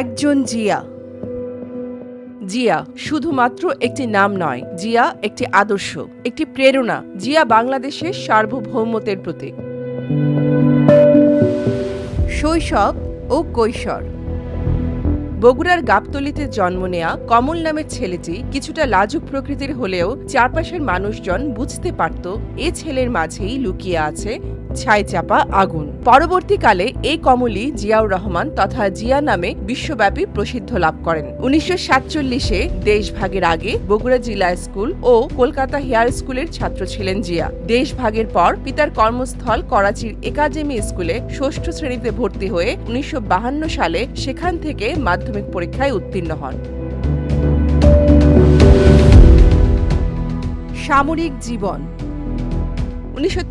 একজন জিয়া। জিয়া শুধুমাত্র একটি নাম নয়, জিয়া একটি আদর্শ, একটি প্রেরণা, জিয়া বাংলাদেশের সার্বভৌমত্বের প্রতীক। শৈশব ও কৈশোর। বগুড়ার গাবতলিতে জন্ম নেয়া কমল নামের ছেলেটি কিছুটা লাজুক প্রকৃতির হলেও চারপাশের মানুষজন বুঝতে পারত, এ ছেলের মাঝেই লুকিয়ে আছে ছাইচাপা আগুন। পরবর্তীকালে এই কমলই জিয়াউর রহমান তথা জিয়া নামে বিশ্বব্যাপী প্রসিদ্ধ লাভ করেন। উনিশশো সাতচল্লিশে দেশভাগের আগে বগুড়া জিলা স্কুল ও কলকাতা হেয়ার স্কুলের ছাত্র ছিলেন জিয়া। দেশভাগের পর পিতার কর্মস্থল করাচির একাডেমি স্কুলে ষষ্ঠ শ্রেণীতে ভর্তি হয়ে উনিশশো সালে সেখান থেকে মাধ্যমিক পরীক্ষায় উত্তীর্ণ হন। সামরিক জীবন উনিশশো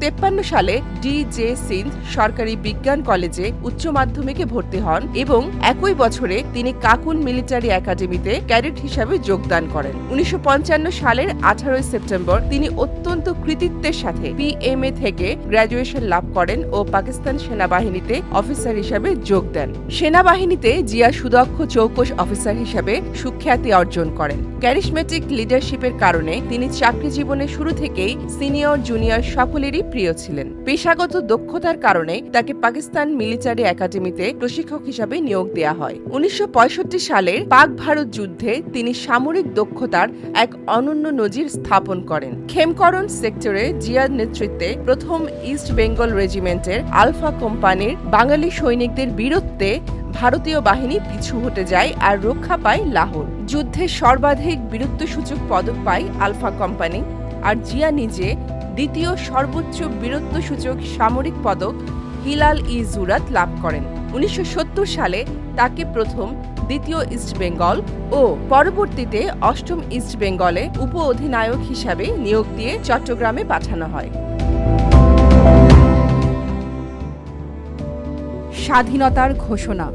সালে ডি জে সিন্ধ সরকারি বিজ্ঞান কলেজে উচ্চ মাধ্যমিকে ভর্তি হন এবং একই বছরে তিনি কাকুন মিলিটারি একাডেমিতে ক্যাডেট হিসাবে যোগদান করেন। উনিশশো পঞ্চান্ন সালের আঠারোই সেপ্টেম্বর তিনি অত্যন্ত কৃতিত্বের সাথে পিএমএ থেকে গ্র্যাজুয়েশন লাভ করেন ও পাকিস্তান সেনাবাহিনীতে অফিসার হিসাবে যোগ দেন। সেনাবাহিনীতে জিয়া সুদক্ষ চৌকস অফিসার হিসাবে সুখ্যাতি অর্জন করেন। ক্যারিসমেটিক লিডারশিপের কারণে তিনি চাকরি জীবনের শুরু থেকেই সিনিয়র, জুনিয়র সকলেরই প্রিয় ছিলেন। পেশাগত দক্ষতার কারণে তাকে পাকিস্তান মিলিটারি একাডেমিতে প্রশিক্ষক হিসাবে নিয়োগ দেওয়া হয়। উনিশশো সালের পাক ভারত যুদ্ধে তিনি সামরিক দক্ষতার এক অনন্য নজির স্থাপন করেন। খেমকরণ সেক্টরে জিয়ার নেতৃত্বে প্রথম ইস্ট বেঙ্গল রেজিমেন্টের আলফা কোম্পানির বাঙালি সৈনিকদের বীরত্বে ভারতীয় বাহিনী পিছু হটে যায় আর রক্ষা পায় লাহোর। যুদ্ধে সর্বাধিক বীরত্বসূচক পদক পায় আলফা কোম্পানি। আর জিয়া নিজে দ্বিতীয় সর্বোচ্চ বীরত্বসূচক সামরিক পদক হিলাল ই জুরাত লাভ করেন। উনিশশো সত্তর সালে তাকে প্রথম দ্বিতীয় ইস্ট বেঙ্গল ও পরবর্তীতে অষ্টম ইস্ট বেঙ্গলে উপ অধিনায়ক হিসাবে নিয়োগ দিয়ে চট্টগ্রামে পাঠানো হয়। স্বাধীনতার ঘোষণা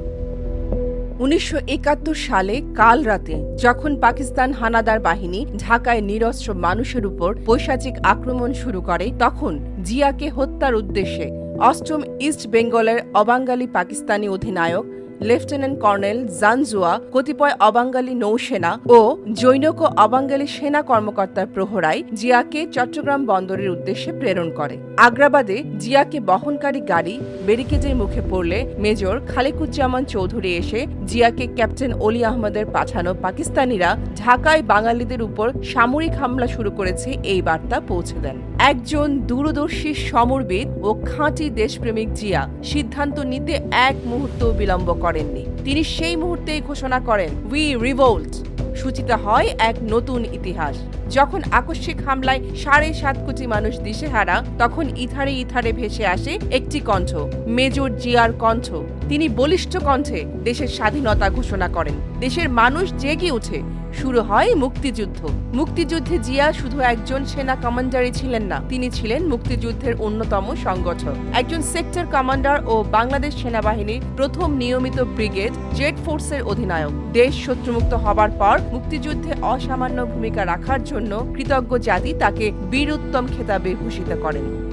উনিশশো একাত্তর সালে কাল রাতে যখন পাকিস্তান হানাদার বাহিনী ঢাকায় নিরস্ত্র মানুষের উপর বৈশাচিক আক্রমণ শুরু করে, তখন জিয়াকে হত্যার উদ্দেশ্যে অষ্টম ইস্ট বেঙ্গলের অবাঙ্গালী পাকিস্তানি অধিনায়ক লেফটেন্যান্ট কর্নেল জানজুয়া কতিপয় অবাঙ্গালী নৌসেনা ও জৈনক অবাঙ্গালী সেনা কর্মকর্তার প্রহরায় জিয়াকে চট্টগ্রাম বন্দরের উদ্দেশ্যে প্রেরণ করে। আগ্রাবাদে জিয়াকে বহনকারী গাড়ি ব্যারিকেডের মুখে পড়লে মেজর খালেকুজ্জামান চৌধুরী এসে জিয়াকে ক্যাপ্টেন অলি আহমদের পাঠানো পাকিস্তানিরা ঢাকায় বাঙালিদের উপর সামরিক হামলা শুরু করেছে এই বার্তা পৌঁছে দেন। একজন দূরদর্শী সমরবিদ ও খাঁটি দেশপ্রেমিক জিয়া সিদ্ধান্ত নিতে এক মুহূর্ত বিলম্ব করেননি। তিনি সেই মুহূর্তেই ঘোষণা করেন উই রিভোল্ট সূচিত হয় এক নতুন ইতিহাস। যখন আকস্মিক হামলায় সাড়ে সাত কোটি মানুষ দিশেহারা, তখন ইথারে ইথারে ভেসে আসে একটি কণ্ঠ, মেজর জিয়ার কণ্ঠ। তিনি বলিষ্ঠ কণ্ঠে দেশের স্বাধীনতা ঘোষণা করেন। দেশের মানুষ জেগে উঠে। শুরু হয় মুক্তিযুদ্ধ। মুক্তিযুদ্ধে জিয়া শুধু একজন সেনা কমান্ডারই ছিলেন না, তিনি ছিলেন মুক্তিযুদ্ধের অন্যতম সংগঠক। একজন সেক্টর কমান্ডার ও বাংলাদেশ সেনাবাহিনীর প্রথম নিয়মিত ব্রিগেড জেড ফোর্সের অধিনায়ক। দেশ শত্রুমুক্ত হবার পর মুক্তিযুদ্ধে অসামান্য ভূমিকা রাখার জন্য কৃতজ্ঞ জাতি তাকে বীর উত্তম খেতাবে ভূষিত করেন।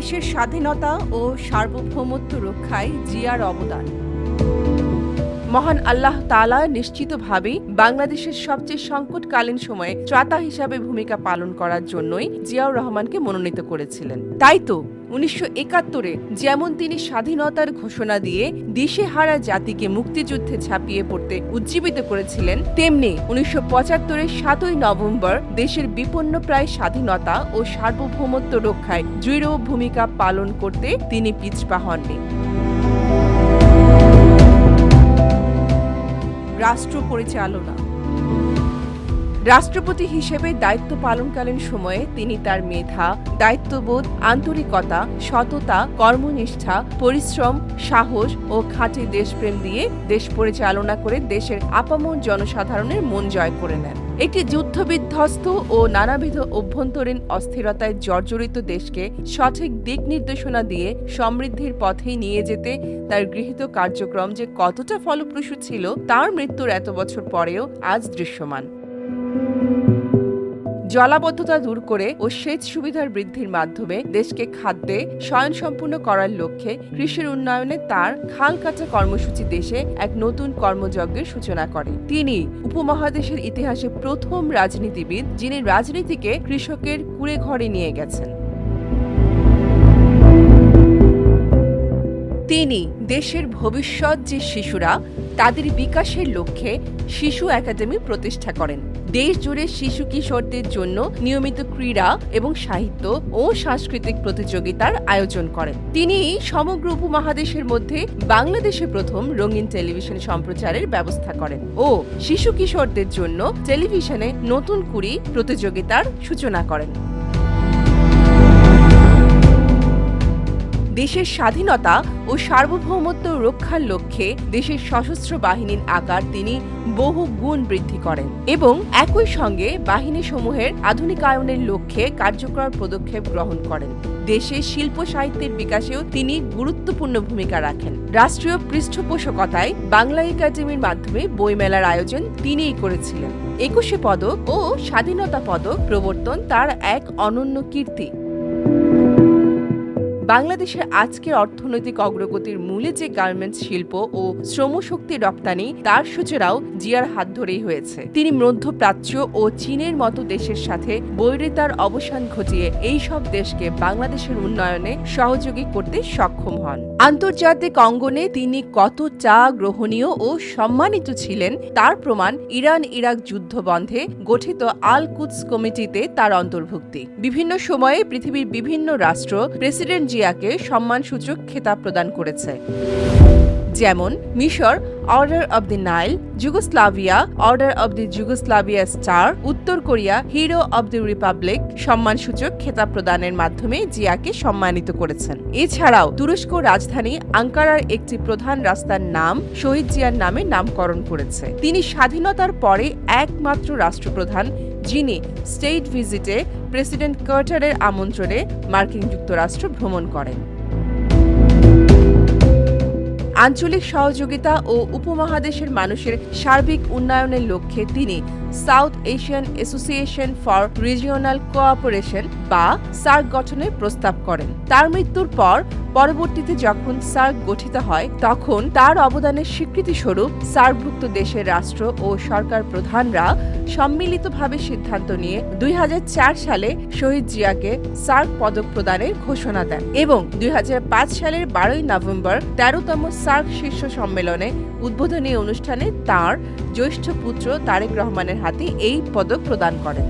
দেশের স্বাধীনতা ও সার্বভৌমত্ব রক্ষায় জিয়ার অবদান। মহান আল্লাহ তালা নিশ্চিতভাবেই বাংলাদেশের সবচেয়ে সংকটকালীন সময়ে ত্রাতা হিসাবে ভূমিকা পালন করার জন্যই জিয়াউর রহমানকে মনোনীত করেছিলেন। তাই তো? উনিশশো একাত্তরে যেমন তিনি স্বাধীনতার ঘোষণা দিয়ে দিশেহারা জাতিকে মুক্তিযুদ্ধে ঝাঁপিয়ে পড়তে উজ্জীবিত করেছিলেন, তেমনি উনিশশো পঁচাত্তরের সাতই নভেম্বর দেশের বিপন্ন প্রায় স্বাধীনতা ও সার্বভৌমত্ব রক্ষায় দৃঢ় ভূমিকা পালন করতে তিনি পিছপা হননি। রাষ্ট্র পরিচালনা রাষ্ট্রপতি হিসেবে দায়িত্ব পালনকালীন সময়ে তিনি তার মেধা, দায়িত্ববোধ, আন্তরিকতা, সততা, কর্মনিষ্ঠা, পরিশ্রম, সাহস ও খাঁটি দেশপ্রেম দিয়ে দেশ পরিচালনা করে দেশের আপামর জনসাধারণের মন জয় করে নেন। একটি যুদ্ধবিধ্বস্ত ও নানাবিধ অভ্যন্তরীণ অস্থিরতায় জর্জরিত দেশকে সঠিক দিক নির্দেশনা দিয়ে সমৃদ্ধির পথেই নিয়ে যেতে তার গৃহীত কার্যক্রম যে কতটা ফলপ্রসূ ছিল, তার মৃত্যুর এত বছর পরেও আজ দৃশ্যমান। জলাবদ্ধতা দূর করে ও সেচ সুবিধার বৃদ্ধির মাধ্যমে দেশকে খাদ্যে স্বয়ংসম্পূর্ণ করার লক্ষ্যে কৃষির উন্নয়নে তার খাল কাটা কর্মসূচি দেশে এক নতুন কর্মযজ্ঞের সূচনা করে। তিনি উপমহাদেশের ইতিহাসে প্রথম রাজনীতিবিদ, যিনি রাজনীতিকে কৃষকের কুড়ে ঘরে নিয়ে গেছেন। তিনি দেশের ভবিষ্যৎ যে শিশুরা তাদের বিকাশের লক্ষ্যে শিশু একাডেমি প্রতিষ্ঠা করেন। দেশ জুড়ে শিশু কিশোরদের জন্য নিয়মিত ক্রীড়া এবং সাহিত্য ও সাংস্কৃতিক প্রতিযোগিতার আয়োজন করেন। তিনি সমগ্র উপমহাদেশের মধ্যে বাংলাদেশে প্রথম রঙিন টেলিভিশন সম্প্রচারের ব্যবস্থা করেন ও শিশু কিশোরদের জন্য টেলিভিশনে নতুন কুড়ি প্রতিযোগিতার সূচনা করেন। দেশের স্বাধীনতা ও সার্বভৌমত্ব রক্ষার লক্ষ্যে দেশের সশস্ত্র বাহিনীর আকার তিনি বহু গুণ বৃদ্ধি করেন এবং একই সঙ্গে বাহিনী সমূহের আধুনিকায়নের লক্ষ্যে কার্যকর পদক্ষেপ গ্রহণ করেন। দেশের শিল্প সাহিত্যের বিকাশেও তিনি গুরুত্বপূর্ণ ভূমিকা রাখেন। রাষ্ট্রীয় পৃষ্ঠপোষকতায় বাংলা একাডেমির মাধ্যমে বইমেলার আয়োজন তিনিই করেছিলেন। একুশে পদক ও স্বাধীনতা পদক প্রবর্তন তার এক অনন্য কীর্তি। বাংলাদেশের আজকের অর্থনৈতিক অগ্রগতির মূলে যে গার্মেন্টস শিল্প ও শ্রমশক্তি রপ্তানি, তার সূচনাও জিয়ার হাত ধরেই হয়েছে। তিনি মধ্যপ্রাচ্য ও চীনের মতো দেশের সাথে বৈরিতার অবসান ঘটিয়ে এই সব দেশকে বাংলাদেশের উন্নয়নে সহযোগী করতে সক্ষম হন। আন্তর্জাতিক অঙ্গনে তিনি কতটা গ্রহণীয় ও সম্মানিত ছিলেন, তার প্রমাণ ইরান ইরাক যুদ্ধ বন্ধে গঠিত আল কুদস কমিটিতে তার অন্তর্ভুক্তি। বিভিন্ন সময়ে পৃথিবীর বিভিন্ন রাষ্ট্র প্রেসিডেন্ট জিয়াকে সম্মানসূচক খেতাব প্রদান করেছে। যেমন, মিশর, order of the Nile, Yugoslavia, order of the Yugoslavia star, উত্তর Korea, hero of the republic সম্মানসূচক খেতাব প্রদানের মাধ্যমে জিয়াকে সম্মানিত করেছেন। এছাড়াও, তুরস্ক রাজধানী আঙ্কারার একটি প্রধান রাস্তার নাম শহীদ জিয়ার নামে নামকরণ করেছে। তিনি স্বাধীনতার পরে একমাত্র রাষ্ট্রপ্রধান যিনি স্টেট ভিজিটে প্রেসিডেন্ট কার্টারের আমন্ত্রণে মার্কিন যুক্তরাষ্ট্র ভ্রমণ করেন। আঞ্চলিক সহযোগিতা ও উপমহাদেশের মানুষের সার্বিক উন্নয়নের লক্ষ্যে তিনি South Asian Association for Regional Cooperation বা সার্ক গঠনের প্রস্তাব করেন। তার মৃত্যুর পর, পরবর্তীতে যখন সার্ক গঠিত হয়, তখন তার অবদানের স্বীকৃতিস্বরূপ সার্কভুক্ত দেশের রাষ্ট্র ও সরকার প্রধানরা সম্মিলিতভাবে সিদ্ধান্ত নিয়ে দুই হাজার চার সালে শহীদ জিয়াকে সার্ক পদক প্রদানের ঘোষণা দেন এবং দুই হাজার পাঁচ সালের বারোই নভেম্বর তেরোতম সার্ক শীর্ষ সম্মেলনে উদ্বোধনী অনুষ্ঠানে তার জ্যৈষ্ঠ পুত্র তারেক রহমানের হাতে এই পদক প্রদান করেন।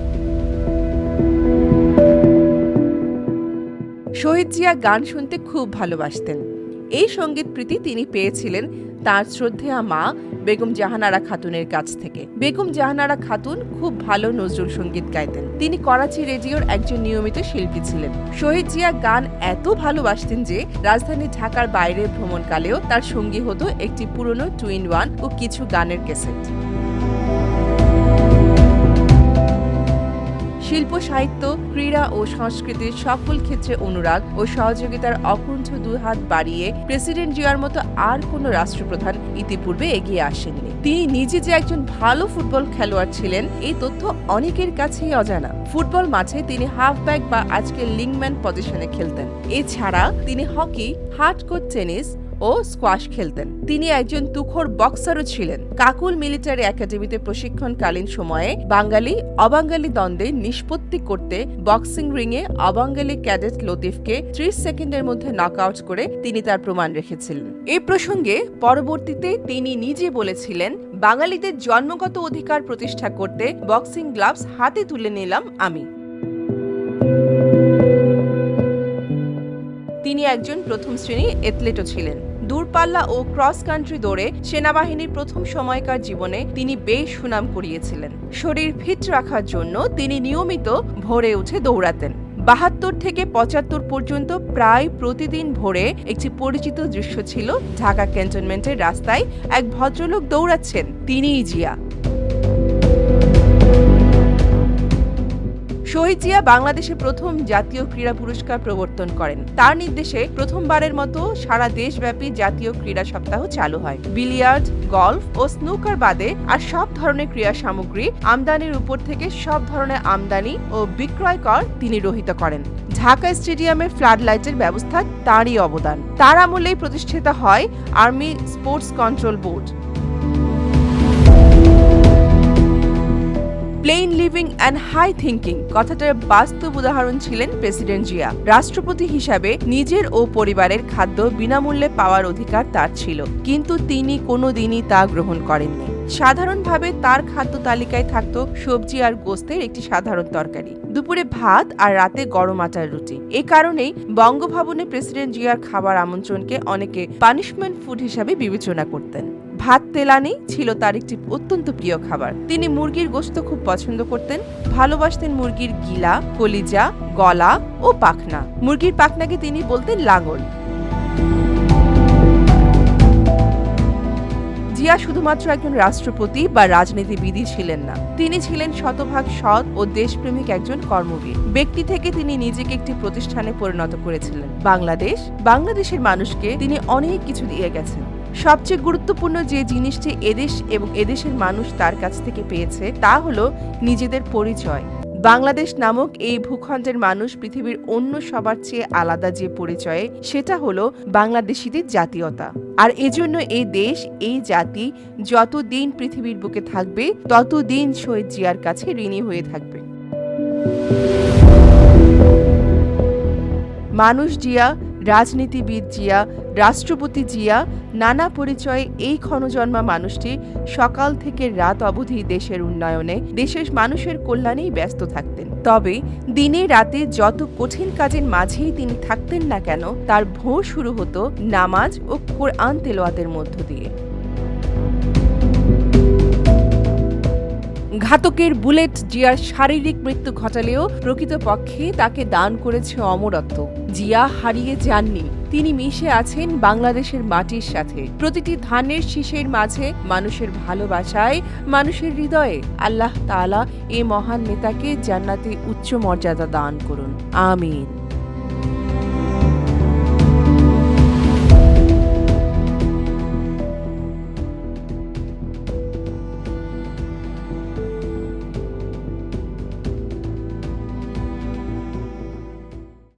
শহীদ জিয়া গান শুনতে খুব ভালোবাসতেন। এই সংগীত প্রীতি তিনি পেয়েছিলেন তার শ্রদ্ধেয়া মা বেগম জাহানারা খাতুনের কাছ থেকে। বেগম জাহানারা খাতুন খুব ভালো নজরুল সংগীত গাইতেন। তিনি করাচি রেডিওর একজন নিয়মিত শিল্পী ছিলেন। শহীদ জিয়া গান এত ভালোবাসতেন যে রাজধানী ঢাকার বাইরে ভ্রমণকালেও তার সঙ্গী হতো একটি পুরনো টুইন ওয়ান ও কিছু গানের ক্যাসেট। শিল্প, সাহিত্য, ক্রীড়া ও সংস্কৃতির সকল ক্ষেত্রে অনুরাগ ও সহযোগিতার অকুণ্ঠ দুহাত বাড়িয়ে প্রেসিডেন্ট জিয়ার মতো আর কোনো রাষ্ট্রপ্রধান ইতিপূর্বে এগিয়ে আসেননি। তিনি নিজে যে একজন ভালো ফুটবল খেলোয়াড় ছিলেন, এই তথ্য অনেকের কাছেই অজানা। ফুটবল মাঠে তিনি হাফ হাফব্যাক বা আজকের লিংম্যান পজিশনে খেলতেন। এছাড়া তিনি হকি হার্ডকোর টেনিস ও স্কোয়াশ খেলতেন। তিনি একজন তুখোর বক্সারও ছিলেন। কাকুল মিলিটারি একাডেমিতে প্রশিক্ষণকালীন সময়ে বাঙালি অবাঙ্গালি দ্বন্দ্বে নিষ্পত্তি করতে বক্সিং রিংয়ে অবাঙ্গালি ক্যাডেট লতিফকে ত্রিশ সেকেন্ডের মধ্যে নকআউট করে তিনি তার প্রমাণ রেখেছিলেন। এ প্রসঙ্গে পরবর্তীতে তিনি নিজে বলেছিলেন, বাঙালিদের জন্মগত অধিকার প্রতিষ্ঠা করতে বক্সিং গ্লাভস হাতে তুলে নিলাম আমি। তিনি একজন প্রথম শ্রেণির এথলেটও ছিলেন। দূরপাল্লা ও ক্রস কান্ট্রি দৌড়ে সেনাবাহিনীর প্রথম সময়কার জীবনে তিনি বেশ সুনাম করিয়েছিলেন শরীর ফিট রাখার জন্য তিনি নিয়মিত ভোরে উঠে দৌড়াতেন। বাহাত্তর থেকে পঁচাত্তর পর্যন্ত প্রায় প্রতিদিন ভোরে একটি পরিচিত দৃশ্য ছিল ঢাকা ক্যান্টনমেন্টের রাস্তায় এক ভদ্রলোক দৌড়াচ্ছেন, তিনিই জিয়া। শহীদ জিয়া বাংলাদেশে প্রথম জাতীয় ক্রীড়া পুরস্কার প্রবর্তন করেন। তার নির্দেশে প্রথমবারের মতো সারা দেশব্যাপী জাতীয় ক্রীড়া সপ্তাহ চালু হয়। বিলিয়ার্ড, গলফ ও স্নুকার বাদে আর সব ধরনের ক্রীড়া সামগ্রী আমদানির উপর থেকে সব ধরনের আমদানি ও বিক্রয় কর তিনি রহিত করেন। ঢাকা স্টেডিয়ামের ফ্লাড লাইটের ব্যবস্থা তাঁরই অবদান। তার আমলেই প্রতিষ্ঠিত হয় army sports control board. Plain living and high thinking কথাটার বাস্তব উদাহরণ ছিলেন প্রেসিডেন্ট জিয়া। রাষ্ট্রপতি হিসাবে নিজের ও পরিবারের খাদ্য বিনামূল্যে পাওয়ার অধিকার তার ছিল, কিন্তু তিনি কোনো দিনই তা গ্রহণ করেননি। সাধারণভাবে তার খাদ্য তালিকায় থাকত সবজি আর গোস্তের একটি সাধারণ তরকারি। দুপুরে ভাত আর রাতে গরম আটার রুটি। এ কারণেই বঙ্গভবনে প্রেসিডেন্ট জিয়ার খাবার আমন্ত্রণকে অনেকে পানিশমেন্ট ফুড হিসাবে বিবেচনা করতেন। ভাত তেলানি ছিল তার একটি অত্যন্ত প্রিয় খাবার। তিনি মুরগির গোশত খুব পছন্দ করতেন, ভালোবাসতেন মুরগির গিলা, কলিজা, গলা ও পাখনা। মুরগির পাখনাকে তিনি বলতেন লাঙল। জিয়া শুধুমাত্র একজন রাষ্ট্রপতি বা রাজনীতিবিদই ছিলেন না। তিনি ছিলেন শতভাগ সৎ ও দেশপ্রেমিক একজন কর্মবীর। ব্যক্তি থেকে তিনি নিজেকে একটি প্রতিষ্ঠানে পরিণত করেছিলেন। বাংলাদেশ, বাংলাদেশের মানুষকে তিনি অনেক কিছু দিয়ে গেছেন। সবচেয়ে গুরুত্বপূর্ণ যে জিনিসটি এদেশ এবং এদেশের মানুষ তার কাছ থেকে পেয়েছে, তা হলো নিজেদের পরিচয়। বাংলাদেশ নামক এই ভূখণ্ডের মানুষ পৃথিবীর অন্য সবার চেয়ে আলাদা যে পরিচয়ে, সেটা হলো বাংলাদেশিদের জাতীয়তা। আর এজন্য এই দেশ, এই জাতি যতদিন পৃথিবীর বুকে থাকবে, ততদিন শহীদ জিয়ার কাছে ঋণী হয়ে থাকবে। মানুষ জিয়া, রাজনীতিবিদ জিয়া রাষ্ট্রপতি জিয়া, নানা পরিচয়ে এই ক্ষণজন্মা মানুষটি সকাল থেকে রাত অবধি দেশের উন্নয়নে, দেশের মানুষের কল্যাণেই ব্যস্ত থাকতেন। তবে দিনে রাতে যত কঠিন কাজের মাঝেই তিনি থাকতেন না কেন, তার ভোর শুরু হতো নামাজ ও কোরআন তেলোয়াতের মধ্য দিয়ে। ঘাতকের বুলেট জিয়ার শারীরিক মৃত্যু ঘটালেও প্রকৃতপক্ষে তাকে দান করেছে অমরত্ব। জিয়া হারিয়ে যাননি। তিনি মিশে আছেন বাংলাদেশের মাটির সাথে। প্রতিটি ধানের শীষের মাঝে মানুষের ভালোবাসায়, মানুষের হৃদয়ে আল্লাহ তালা এ মহান নেতাকে জান্নাতে উচ্চ মর্যাদা দান করুন। আমিন।